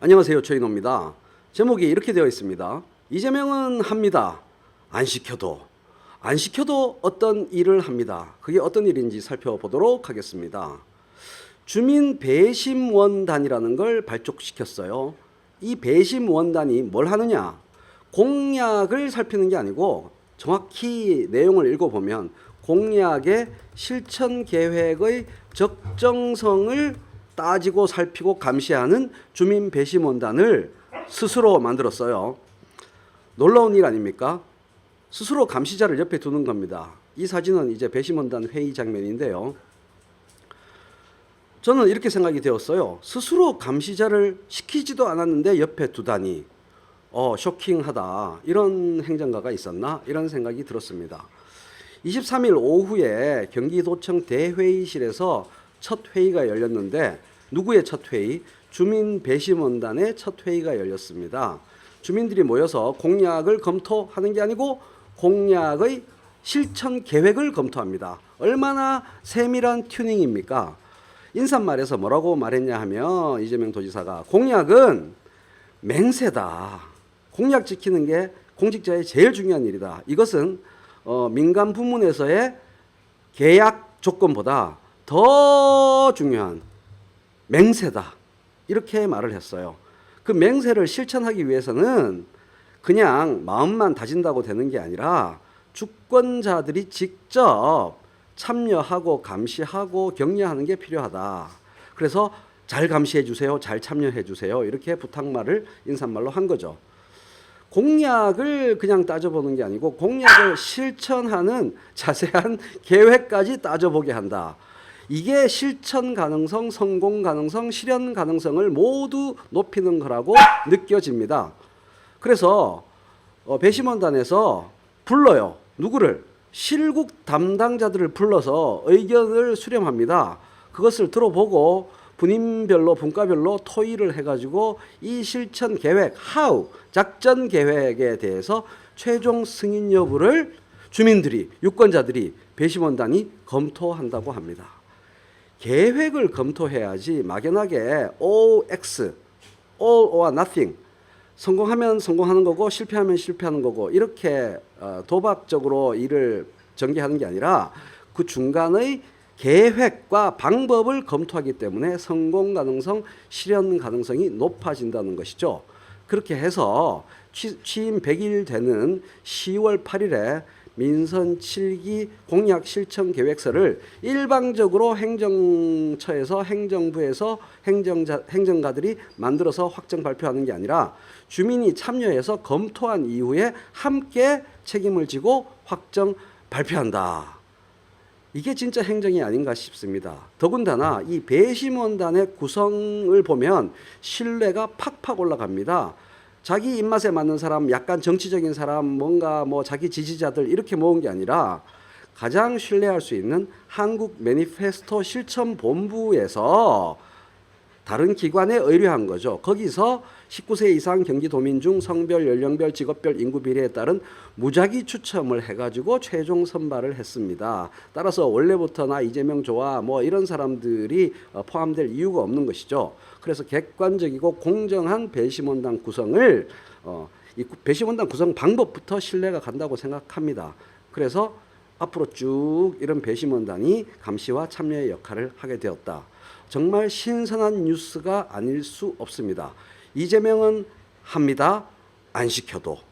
안녕하세요. 최인호입니다. 제목이 이렇게 되어 있습니다. 이재명은 합니다. 안 시켜도. 안 시켜도 어떤 일을 합니다. 그게 어떤 일인지 살펴보도록 하겠습니다. 주민 배심원단이라는 걸 발족시켰어요. 이 배심원단이 뭘 하느냐? 공약을 살피는 게 아니고 정확히 내용을 읽어보면 공약의 실천 계획의 적정성을 따지고 살피고 감시하는 주민 배심원단을 스스로 만들었어요. 놀라운 일 아닙니까? 스스로 감시자를 옆에 두는 겁니다. 이 사진은 이제 배심원단 회의 장면인데요. 저는 이렇게 생각이 되었어요. 스스로 감시자를 시키지도 않았는데 옆에 두다니, 어, 쇼킹하다. 이런 행정가가 있었나? 이런 생각이 들었습니다. 23일 오후에 경기도청 대회의실에서 첫 회의가 열렸는데 누구의 첫 회의? 주민 배심원단의 첫 회의가 열렸습니다. 주민들이 모여서 공약을 검토하는 게 아니고 공약의 실천 계획을 검토합니다. 얼마나 세밀한 튜닝입니까? 인사말에서 뭐라고 말했냐 하면 이재명 도지사가 공약은 맹세다. 공약 지키는 게 공직자의 제일 중요한 일이다. 이것은 어, 민간 부문에서의 계약 조건보다 더 중요한 맹세다. 이렇게 말을 했어요. 그 맹세를 실천하기 위해서는 그냥 마음만 다진다고 되는 게 아니라 주권자들이 직접 참여하고 감시하고 격려하는 게 필요하다. 그래서 잘 감시해 주세요. 잘 참여해 주세요. 이렇게 부탁말을 인사말로 한 거죠. 공약을 그냥 따져보는 게 아니고 공약을 실천하는 자세한 계획까지 따져보게 한다. 이게 실천 가능성, 성공 가능성, 실현 가능성을 모두 높이는 거라고 느껴집니다. 그래서 어, 배심원단에서 불러요. 누구를? 실국 담당자들을 불러서 의견을 수렴합니다. 그것을 들어보고 분인별로 분과별로 토의를 해가지고 이 실천 계획, how 작전 계획에 대해서 최종 승인 여부를 주민들이 유권자들이 배심원단이 검토한다고 합니다. 계획을 검토해야지 막연하게 OX, all or nothing 성공하면 성공하는 거고 실패하면 실패하는 거고 이렇게 어, 도박적으로 일을 전개하는 게 아니라 그 중간의 계획과 방법을 검토하기 때문에 성공 가능성, 실현 가능성이 높아진다는 것이죠. 그렇게 해서 취, 취임 100일 되는 10월 8일에 민선 7기 공약 실천 계획서를 일방적으로 행정처에서 행정부에서 행정자, 행정가들이 만들어서 확정 발표하는 게 아니라 주민이 참여해서 검토한 이후에 함께 책임을 지고 확정 발표한다. 이게 진짜 행정이 아닌가 싶습니다. 더군다나 이 배심원단의 구성을 보면 신뢰가 팍팍 올라갑니다. 자기 입맛에 맞는 사람, 약간 정치적인 사람, 뭔가 뭐 자기 지지자들 이렇게 모은 게 아니라 가장 신뢰할 수 있는 한국 매니페스토 실천 본부에서 다른 기관에 의뢰한 거죠. 거기서 19세 이상 경기도민 중 성별, 연령별, 직업별 인구 비례에 따른 무작위 추첨을 해가지고 최종 선발을 했습니다. 따라서 원래부터나 이재명 좋아 뭐 이런 사람들이 어, 포함될 이유가 없는 것이죠. 그래서 객관적이고 공정한 배심원단 구성을 어, 이 배심원단 구성 방법부터 신뢰가 간다고 생각합니다. 그래서 앞으로 쭉 이런 배심원단이 감시와 참여의 역할을 하게 되었다. 정말 신선한 뉴스가 아닐 수 없습니다. 이재명은 합니다. 안 시켜도.